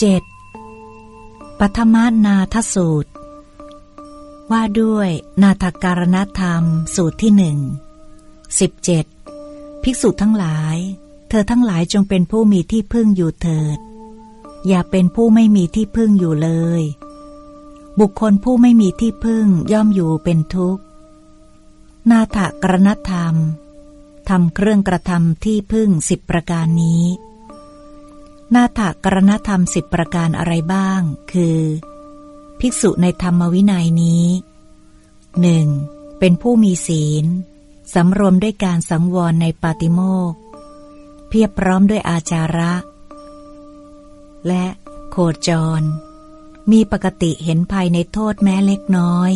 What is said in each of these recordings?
7. ปัทมานาทสูตร ว่าด้วยนาทการณธรรมสูตรที่หนึ่งสิบเจ็ดภิกษุทั้งหลาย เธอทั้งหลายจงเป็นผู้มีที่พึ่งอยู่เถิด อย่าเป็นผู้ไม่มีที่พึ่งอยู่เลย บุคคลผู้ไม่มีที่พึ่งย่อมอยู่เป็นทุกข์ นาถกรณธรรมทำเครื่องกระทำที่พึ่งสิบประการนี้ นาถกรณธรรมสิบประการอะไรบ้าง คือ ภิกษุในธรรมวินัยนี้หนึ่งเป็นผู้มีศีล สำรวมด้วยการสังวรในปาติโมกเพียบพร้อมด้วยอาจาระ และโคจร มีปกติเห็นภัยในโทษแม้เล็กน้อย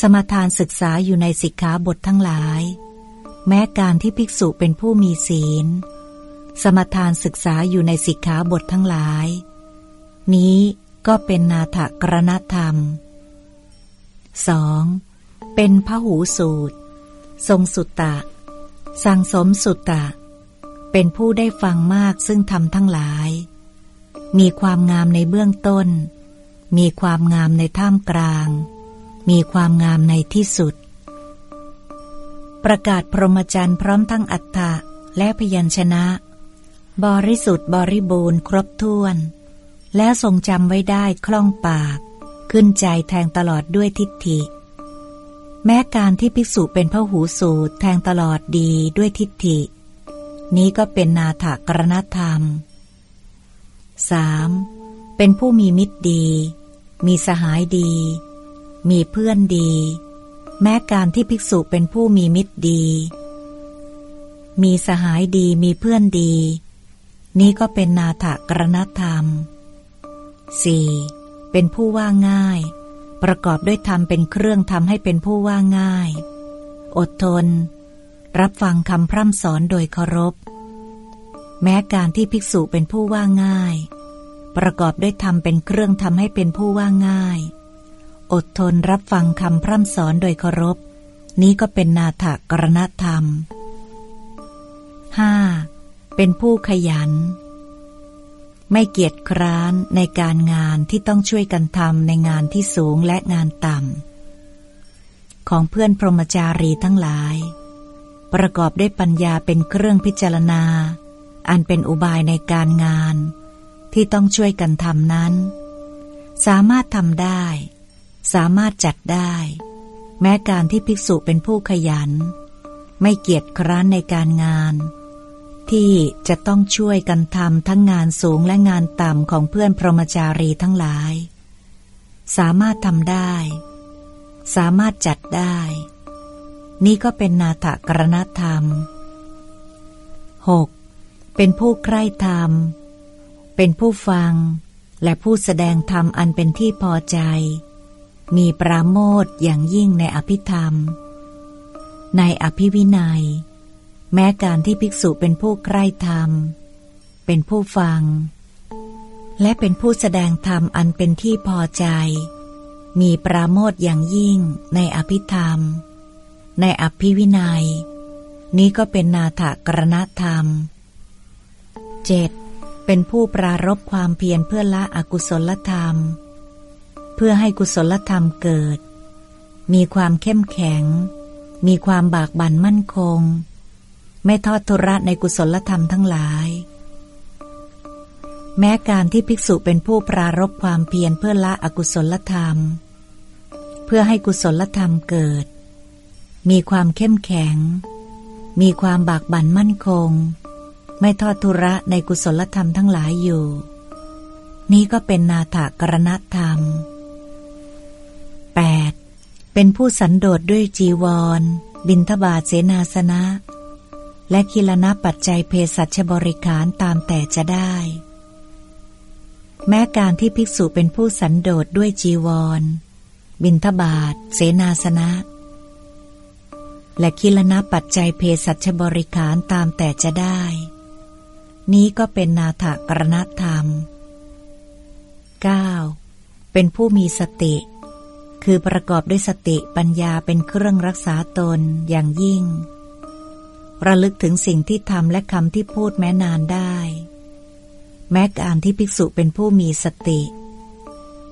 สมทานศึกษาอยู่ในสิกขาบททั้งหลาย แม้การที่ภิกษุเป็นผู้มีศีล สมทานศึกษาอยู่ในสิกขาบททั้งหลาย นี้ก็เป็นนาถกรณธรรม 2. เป็นพหูสูตร ทรงสุตตะ สังสมสุตตะ เป็นผู้ได้ฟังมากซึ่งทำทั้งหลาย มีความงามในเบื้องต้น มีความงามในท่ามกลาง มีความงามในที่สุด ประกาศพรหมจรรย์พร้อมทั้งอัฏฐะและพยัญชนะ บริสุทธิ์บริบูรณ์ครบถ้วน และทรงจำไว้ได้คล่องปาก ขึ้นใจแทงตลอดด้วยทิฏฐิ แม้การที่ภิกษุเป็นพระหูสูตรแทงตลอดดีด้วยทิฏฐิ นี้ก็เป็นนาถกรณธรรม 3. เป็นผู้มีมิตรดี มีสหายดี มีเพื่อนดี แม้การที่ภิกษุเป็นผู้มีมิตรดี มีสหายดีมีเพื่อนดี นี้ก็เป็นนาถกรณธรรม 4. เป็นผู้ว่าง่าย ประกอบด้วยธรรมเป็นเครื่องทำให้เป็นผู้ว่าง่าย อดทน รับฟังคำพร่ำสอนโดยเคารพ แม้การที่ภิกษุเป็นผู้ว่าง่าย ประกอบด้วยธรรมเป็นเครื่องทำให้เป็นผู้ว่าง่าย อดทนรับฟังคำพร่ำสอนโดยเคารพ นี้ก็เป็นนาถกรณธรรม 5. เป็นผู้ขยัน ไม่เกียจคร้านในการงานที่ต้องช่วยกันทำในงานที่สูงและงานต่ำของเพื่อนพรหมจารีทั้งหลาย ประกอบด้วยปัญญาเป็นเครื่องพิจารณา อันเป็นอุบายในการงาน ที่ต้องช่วยกันทำนั้น สามารถทำได้ สามารถจัดได้ แม้การที่ภิกษุเป็นผู้ขยัน ไม่เกียจคร้านในการงาน ที่จะต้องช่วยกันทำทั้งงานสูงและงานต่ำของเพื่อนพรหมจารีทั้งหลาย สามารถทำได้ สามารถจัดได้ นี่ก็เป็นนาถกรณธรรม 6. เป็นผู้ใคร่ธรรม เป็นผู้ฟัง และผู้แสดงธรรมอันเป็นที่พอใจ มีปราโมทอย่างยิ่งในอภิธรรม ในอภิวินัย แม้การที่ภิกษุเป็นผู้ใกล้ธรรม เป็นผู้ฟัง และเป็นผู้แสดงธรรมอันเป็นที่พอใจ มีปราโมทอย่างยิ่งในอภิธรรม ในอภิวินัย นี้ก็เป็นนาถกรณธรรม 7. เป็นผู้ปรารบความเพียรเพื่อละอกุศลธรรม เพื่อให้กุศลธรรมเกิด มีความเข้มแข็ง มีความบากบั่นมั่นคง ไม่ทอดทุระในกุศลธรรมทั้งหลาย แม้การที่ภิกษุเป็นผู้ปรารบความเพียรเพื่อละอกุศลธรรม เพื่อให้กุศลธรรมเกิด มีความเข้มแข็ง มีความบากบั่นมั่นคง ไม่ทอดทุระในกุศลธรรมทั้งหลายอยู่ นี้ก็เป็นนาถกรณธรรม 8. เป็นผู้สันโดษด้วยจีวร บินทบาทเสนาสนะ และคิลนะปัจจัยเพศสัชบริการตามแต่จะได้ แม้การที่ภิกษุเป็นผู้สันโดษด้วยจีวร บินทบาทเสนาสนะ และคิลนะปัจจัยเพศสัชบริการตามแต่จะได้ นี้ก็เป็นนาถกรณธรรม 9. เป็นผู้มีสติ คือประกอบด้วยสติปัญญาเป็นเครื่องรักษาตนอย่างยิ่ง ระลึกถึงสิ่งที่ทำและคำที่พูดแม้นานได้ แม้การที่ภิกษุเป็นผู้มีสติ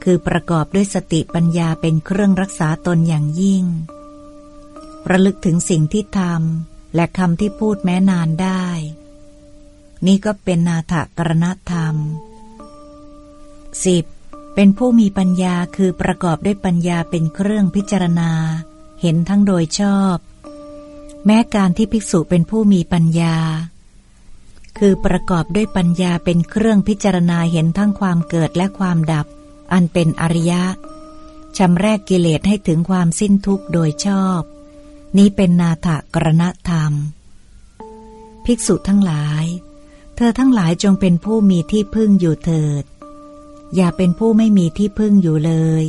คือประกอบด้วยสติปัญญาเป็นเครื่องรักษาตนอย่างยิ่ง ระลึกถึงสิ่งที่ทำและคำที่พูดแม้นานได้ นี่ก็เป็นนาถกรณธรรม 10. เป็นผู้มีปัญญาคือประกอบด้วยปัญญาเป็นเครื่องพิจารณา เห็นทั้งโดยชอบ แม้การที่ภิกษุเป็นผู้มีปัญญา คือประกอบด้วยปัญญาเป็นเครื่องพิจารณาเห็นทั้งความเกิดและความดับ อันเป็นอริยะชำแรกกิเลสให้ถึงความสิ้นทุกข์โดยชอบ นี้เป็นนาถกรณธรรม ภิกษุทั้งหลาย เธอทั้งหลายจงเป็นผู้มีที่พึ่งอยู่เถิด อย่าเป็นผู้ไม่มีที่พึ่งอยู่เลย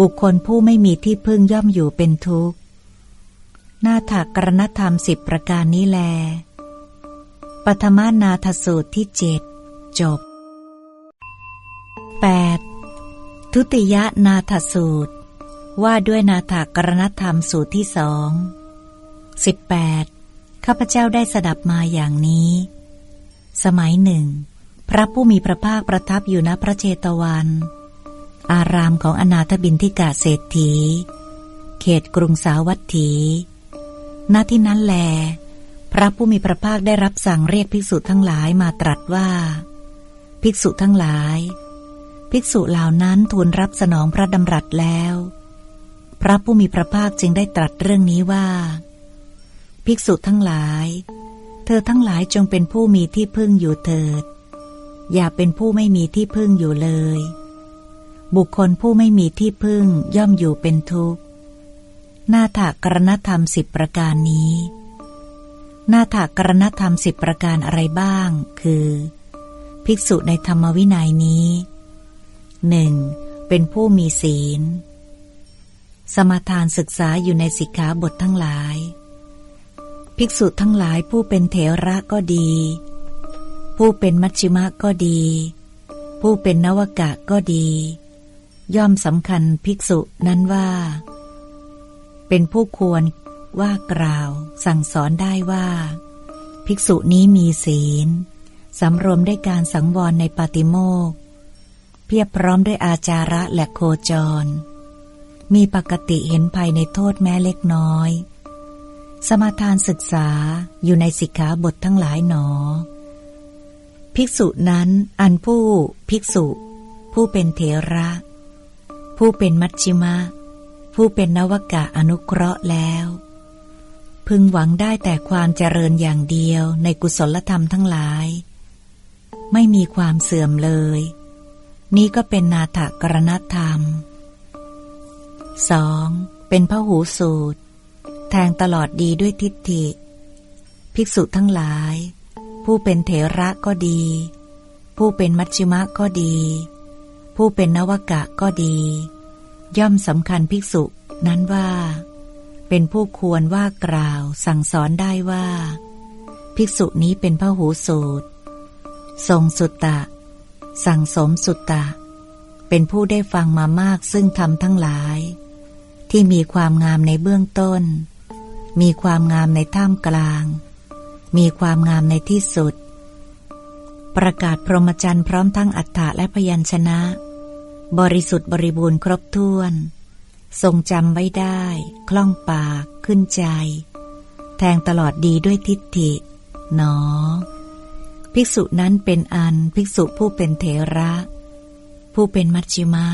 บุคคลผู้ไม่มีที่พึ่งย่อมอยู่เป็นทุกข์ นาถกกรณธรรมสิบประการนี้แลปฐมานาทสูตรที่เจ็ดจบ 8. ทุติยนาทสูตร ว่าด้วยนาถกรณธรรมสูตรที่สอง 18. ข้าพเจ้าได้สดับมาอย่างนี้ สมัยหนึ่ง พระผู้มีพระภาคประทับอยู่ณพระเจตวัน อารามของอนาถบินทิกาเศรษฐี เขตกรุงสาวัตถี ณที่นั้นแล พระผู้มีพระภาคได้รับสั่งเรียกภิกษุทั้งหลายมาตรัสว่า ภิกษุทั้งหลาย ภิกษุเหล่านั้นทูลรับสนองพระดำรัสแล้ว พระผู้มีพระภาคจึงได้ตรัสเรื่องนี้ว่า ภิกษุทั้งหลาย เธอทั้งหลายจงเป็นผู้มีที่พึ่งอยู่เถิด อย่าเป็นผู้ไม่มีที่พึ่งอยู่เลย บุคคลผู้ไม่มีที่พึ่งย่อมอยู่เป็นทุกข์ น้าถกรณธรรมสิบประการนี้หน้าถกรณธรรมสิบประการอะไรบ้าง คือ ภิกษุในธรรมวินัยนี้หนึ่งเป็นผู้มีศีล สมาทานศึกษาอยู่ในสิกขาบททั้งหลาย ภิกษุทั้งหลายผู้เป็นเถระก็ดี ผู้เป็นมัชชิมะก็ดี ผู้เป็นนวกะก็ดี ย่อมสำคัญภิกษุนั้นว่า เป็นผู้ควรว่ากล่าว สั่งสอนได้ว่า ภิกษุนี้มีศีลสำรวมด้วยการสังวรในปาติโมกเพียบพร้อมด้วยอาจาระและโคจร มีปกติเห็นภัยในโทษแม้เล็กน้อย สมาทานศึกษาอยู่ในสิกขาบททั้งหลายหนอ ภิกษุนั้นอันผู้ ภิกษุ ผู้เป็นเถระ ผู้เป็นมัชชิมะ ผู้เป็นนวกะอนุเคราะห์แล้ว พึงหวังได้แต่ความเจริญอย่างเดียวในกุศลธรรมทั้งหลาย ไม่มีความเสื่อมเลย นี้ก็เป็นนาถกรณธรรม 2. เป็นพระหูสูตร แทงตลอดดีด้วยทิฏฐิ ภิกษุทั้งหลาย ผู้เป็นเถระก็ดี ผู้เป็นมัชชิมะก็ดี ผู้เป็นนวกะก็ดี ย่อมสำคัญภิกษุนั้นว่า เป็นผู้ควรว่ากล่าวสั่งสอนได้ว่า ภิกษุนี้เป็นพระหูสูตร ทรงสุตตะ สั่งสมสุตตะ เป็นผู้ได้ฟังมามากซึ่งทำทั้งหลาย ที่มีความงามในเบื้องต้น มีความงามในท่ามกลาง มีความงามในที่สุด ประกาศพรหมจรรย์พร้อมทั้งอัฏฐะและพยัญชนะ บริสุทธิ์บริบูรณ์ครบถ้วน ทรงจำไว้ได้ คล่องปาก ขึ้นใจ แทงตลอดดีด้วยทิฏฐิ หนอ ภิกษุนั้นเป็นอันภิกษุผู้เป็นเถระ ผู้เป็นมัชชิมะ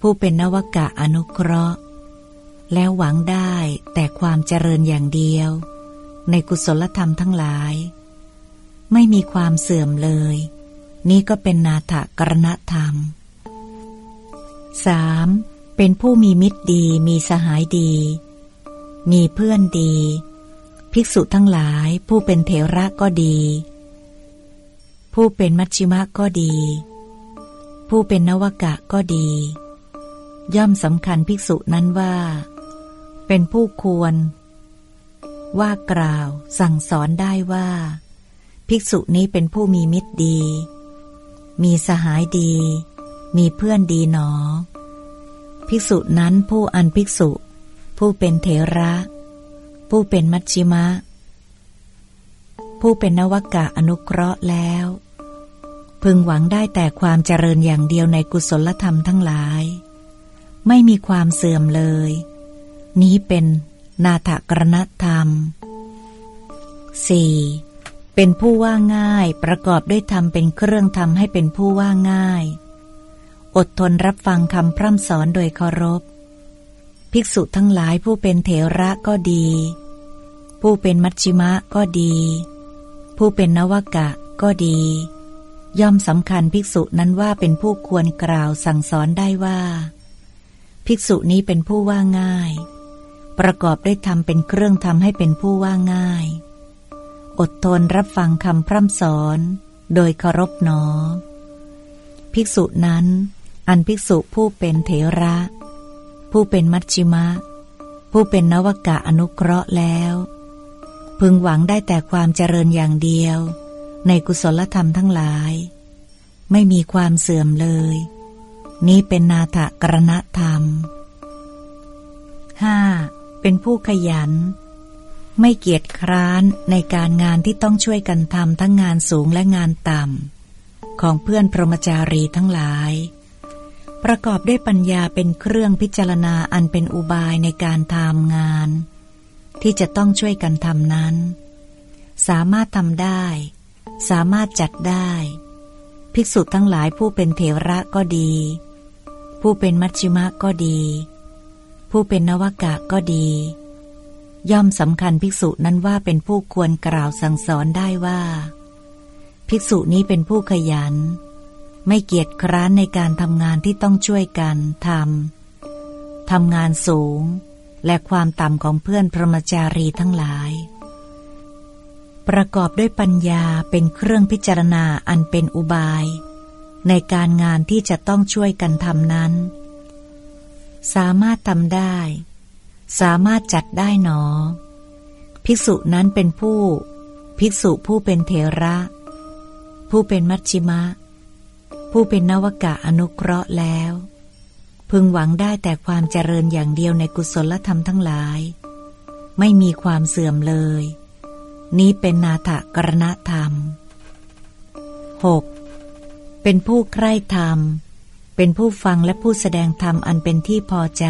ผู้เป็นนวกะอนุเคราะห์ แล้วหวังได้แต่ความเจริญอย่างเดียว ในกุศลธรรมทั้งหลาย ไม่มีความเสื่อมเลย นี่ก็เป็นนาถกรณธรรม 3. เป็นผู้มีมิตรดีมีสหายดี มีเพื่อนดี ภิกษุทั้งหลายผู้เป็นเถระก็ดี ผู้เป็นมัชชิมะก็ดี ผู้เป็นนวกะก็ดี ย่อมสำคัญภิกษุนั้นว่า เป็นผู้ควร ว่ากล่าวสั่งสอนได้ว่า ภิกษุนี้เป็นผู้มีมิตรดี มีสหายดี มีเพื่อนดีหนอ ภิกษุนั้นผู้อันภิกษุ ผู้เป็นเถระ ผู้เป็นมัชชิมะ ผู้เป็นนวกะอนุเคราะห์แล้ว พึงหวังได้แต่ความเจริญอย่างเดียวในกุศลธรรมทั้งหลาย ไม่มีความเสื่อมเลย นี้เป็นนาถกรณธรรม 4. เป็นผู้ว่าง่ายประกอบด้วยธรรมเป็นเครื่องทำให้เป็นผู้ว่าง่าย อดทนรับฟังคำพร่ำสอนโดยเคารพ ภิกษุทั้งหลายผู้เป็นเถระก็ดี ผู้เป็นมัชชิมะก็ดี ผู้เป็นนวกะก็ดี ย่อมสำคัญภิกษุนั้นว่าเป็นผู้ควรกล่าวสั่งสอนได้ว่า ภิกษุนี้เป็นผู้ว่าง่าย ประกอบด้วยธรรมเป็นเครื่องทำให้เป็นผู้ว่าง่าย อดทนรับฟังคำพร่ำสอน โดยเคารพหนอภิกษุนั้น อันภิกษุผู้เป็นเถระ ผู้เป็นมัชชิมะ ผู้เป็นนวกะอนุเคราะห์แล้ว พึงหวังได้แต่ความเจริญอย่างเดียว ในกุศลธรรมทั้งหลาย ไม่มีความเสื่อมเลย นี้เป็นนาถกรณธรรม 5. เป็นผู้ขยัน ไม่เกียจคร้านในการงานที่ต้องช่วยกันทำทั้งงานสูงและงานต่ำของเพื่อนพรหมจารีทั้งหลาย ประกอบด้วยปัญญาเป็นเครื่องพิจารณาอันเป็นอุบายในการทำงาน ที่จะต้องช่วยกันทำนั้น สามารถทำได้ สามารถจัดได้ ภิกษุทั้งหลายผู้เป็นเถระก็ดี ผู้เป็นมัชชิมะก็ดี ผู้เป็นนวกะก็ดี ย่อมสำคัญภิกษุนั้นว่าเป็นผู้ควรกล่าวสั่งสอนได้ว่า ภิกษุนี้เป็นผู้ขยัน ไม่เกียจคร้านในการทำงานที่ต้องช่วยกันทำ ทำงานสูง และความต่ำของเพื่อนพรหมจารีทั้งหลาย ประกอบด้วยปัญญาเป็นเครื่องพิจารณาอันเป็นอุบาย ในการงานที่จะต้องช่วยกันทำนั้น สามารถทำได้ สามารถจัดได้หนอ ภิกษุนั้นเป็นผู้ ภิกษุผู้เป็นเถระ ผู้เป็นมัชชิมะ ผู้เป็นนวกะอนุเคราะห์แล้ว พึงหวังได้แต่ความเจริญอย่างเดียวในกุศลธรรมทั้งหลาย ไม่มีความเสื่อมเลย นี้เป็นนาถกรณธรรม 6. เป็นผู้ใคร่ธรรม เป็นผู้ฟังและผู้แสดงธรรมอันเป็นที่พอใจ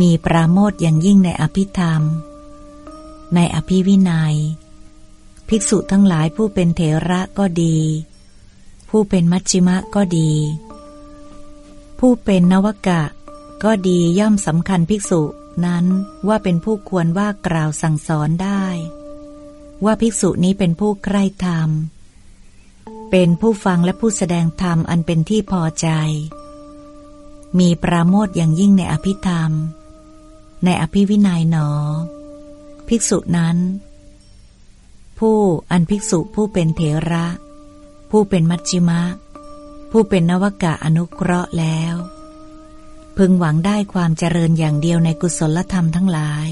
มีปราโมทอย่างยิ่งในอภิธรรม ในอภิวินัย ภิกษุทั้งหลายผู้เป็นเถระก็ดี ผู้เป็นมัชชิมะก็ดี ผู้เป็นนวกะ ก็ดีย่อมสำคัญภิกษุนั้นว่าเป็นผู้ควรว่ากล่าวสั่งสอนได้ ว่าภิกษุนี้เป็นผู้ใคร่ธรรม เป็นผู้ฟังและผู้แสดงธรรมอันเป็นที่พอใจ มีปราโมทอย่างยิ่งในอภิธรรม ในอภิวินัยหนอ ภิกษุนั้น ผู้อันภิกษุผู้เป็นเถระ ผู้เป็นมัชชิมะ ผู้เป็นนวกะอนุเคราะห์แล้ว พึงหวังได้ความเจริญอย่างเดียวในกุศลธรรมทั้งหลาย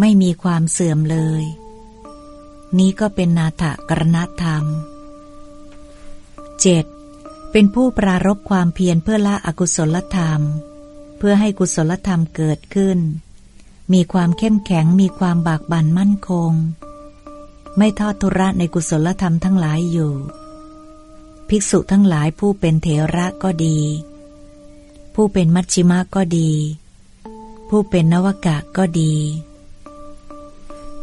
ไม่มีความเสื่อมเลย นี้ก็เป็นนาถกรณธรรม 7. เป็นผู้ปรารบความเพียรเพื่อละอกุศลธรรม เพื่อให้กุศลธรรมเกิดขึ้น มีความเข้มแข็งมีความบากบั่นมั่นคง ไม่ทอดทุระในกุศลธรรมทั้งหลายอยู่ ภิกษุทั้งหลายผู้เป็นเถระก็ดี ผู้เป็นมัชชิมะก็ดี ผู้เป็นนวกะก็ดี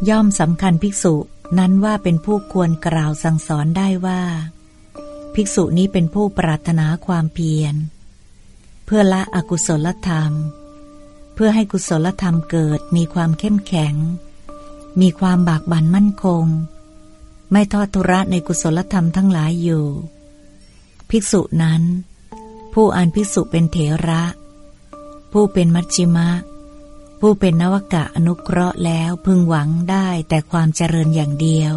ย่อมสำคัญภิกษุนั้นว่าเป็นผู้ควรกล่าวสั่งสอนได้ว่า ภิกษุนี้เป็นผู้ปรารถนาความเพียร เพื่อละอกุศลธรรม เพื่อให้กุศลธรรมเกิดมีความเข้มแข็ง มีความบากบั่นมั่นคง ไม่ทอดทุระในกุศลธรรมทั้งหลายอยู่ ภิกษุนั้น ผู้อ่านภิกษุเป็นเถระ ผู้เป็นมัชชิมะ ผู้เป็นนวกะอนุเคราะห์แล้วพึงหวังได้แต่ความเจริญอย่างเดียว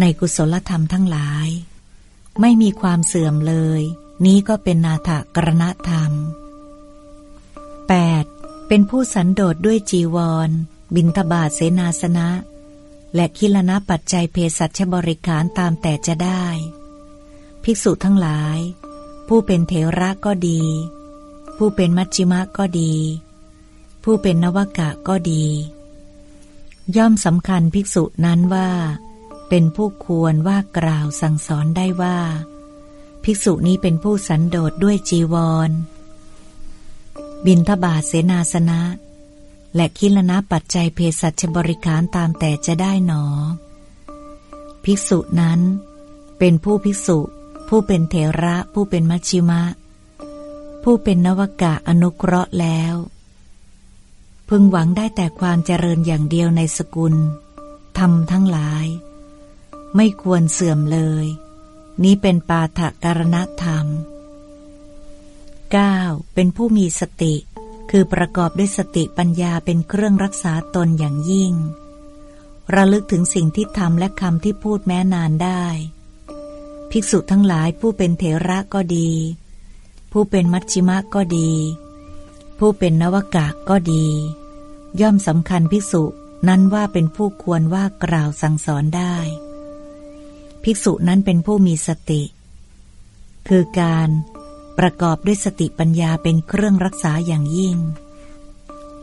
ในกุศลธรรมทั้งหลาย ไม่มีความเสื่อมเลย นี้ก็เป็นนาถกรณธรรม 8. เป็นผู้สันโดษด้วยจีวร บินทบาทเสนาสนะ และคิลนะปัจจัยเพศสัชบริขารตามแต่จะได้ ภิกษุทั้งหลาย ผู้เป็นเถระก็ดี ผู้เป็นมัชจิมะก็ดี ผู้เป็นนวกะก็ดี ย่อมสำคัญภิกษุนั้นว่า เป็นผู้ควรว่ากล่าวสั่งสอนได้ว่า ภิกษุนี้เป็นผู้สันโดษด้วยจีวร บินทบาทเสนาสนะ และคิลนะปัจจัยเพศสัชบริการตามแต่จะได้หนอ ภิกษุนั้น เป็นผู้ภิกษุ ผู้เป็นเถระผู้เป็นมัชชิมะ ผู้เป็นนวกะอนุเคราะห์แล้ว พึงหวังได้แต่ความเจริญอย่างเดียวในสกุลทำทั้งหลาย ไม่ควรเสื่อมเลย นี้เป็นปาฐการณธรรม 9. เป็นผู้มีสติ คือประกอบด้วยสติปัญญาเป็นเครื่องรักษาตนอย่างยิ่ง ระลึกถึงสิ่งที่ทำและคำที่พูดแม้นานได้ ภิกษุทั้งหลายผู้เป็นเถระก็ดี ผู้เป็นมัชชิมะก็ดี ผู้เป็นนวกะก็ดี ย่อมสำคัญภิกษุนั้นว่าเป็นผู้ควรว่ากล่าวสั่งสอนได้ ภิกษุนั้นเป็นผู้มีสติ คือการ ประกอบด้วยสติปัญญาเป็นเครื่องรักษาอย่างยิ่ง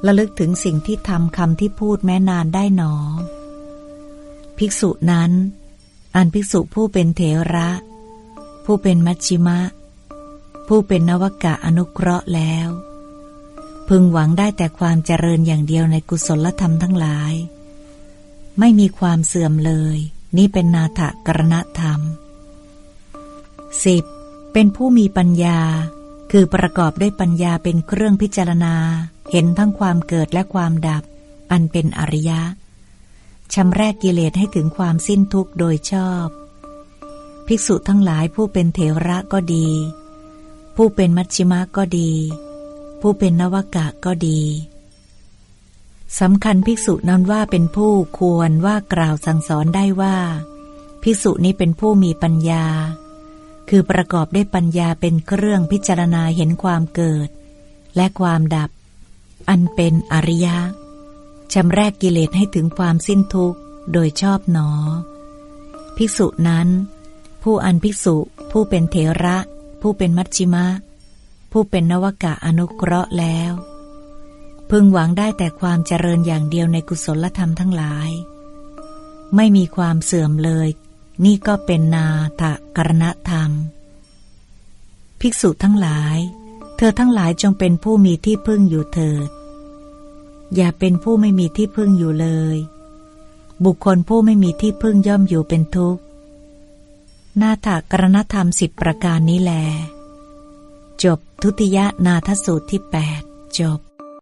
ระลึกถึงสิ่งที่ทำคำที่พูดแม้นานได้หนอ ภิกษุนั้น อันภิกษุผู้เป็นเถระ ผู้เป็นมัชชิมะ ผู้เป็นนวกะอนุเคราะห์แล้ว พึงหวังได้แต่ความเจริญอย่างเดียวในกุศลธรรมทั้งหลาย ไม่มีความเสื่อมเลย นี่เป็นนาถกรณธรรม 10. เป็นผู้มีปัญญา คือประกอบด้วยปัญญาเป็นเครื่องพิจารณา เห็นทั้งความเกิดและความดับ อันเป็นอริยะชำแรกกิเลสให้ถึงความสิ้นทุกข์โดยชอบ ภิกษุทั้งหลายผู้เป็นเถระก็ดี ผู้เป็นมัชชิมะก็ดี ผู้เป็นนวกะก็ดีสำคัญภิกษุนั้นว่าเป็นผู้ควรว่ากล่าวสั่งสอนได้ว่า ภิกษุนี้เป็นผู้มีปัญญา คือประกอบด้วยปัญญาเป็นเครื่องพิจารณาเห็นความเกิด และความดับ อันเป็นอริยะชำแรกกิเลสให้ถึงความสิ้นทุกข์โดยชอบหนอ ภิกษุนั้น ผู้อันภิกษุผู้เป็นเถระ ผู้เป็นมัชชิมะ ผู้เป็นนวกะอนุเคราะห์แล้ว พึงหวังได้แต่ความเจริญอย่างเดียวในกุศลธรรมทั้งหลาย ไม่มีความเสื่อมเลย นี่ก็เป็นนาถกรณธรรม ภิกษุทั้งหลาย เธอทั้งหลายจงเป็นผู้มีที่พึ่งอยู่เถิด อย่าเป็นผู้ไม่มีที่พึ่งอยู่เลย บุคคลผู้ไม่มีที่พึ่งย่อมอยู่เป็นทุกข์ นาถกรณธรรมสิบประการนี้แล จบทุติยนาทสูตรที่แปดจบ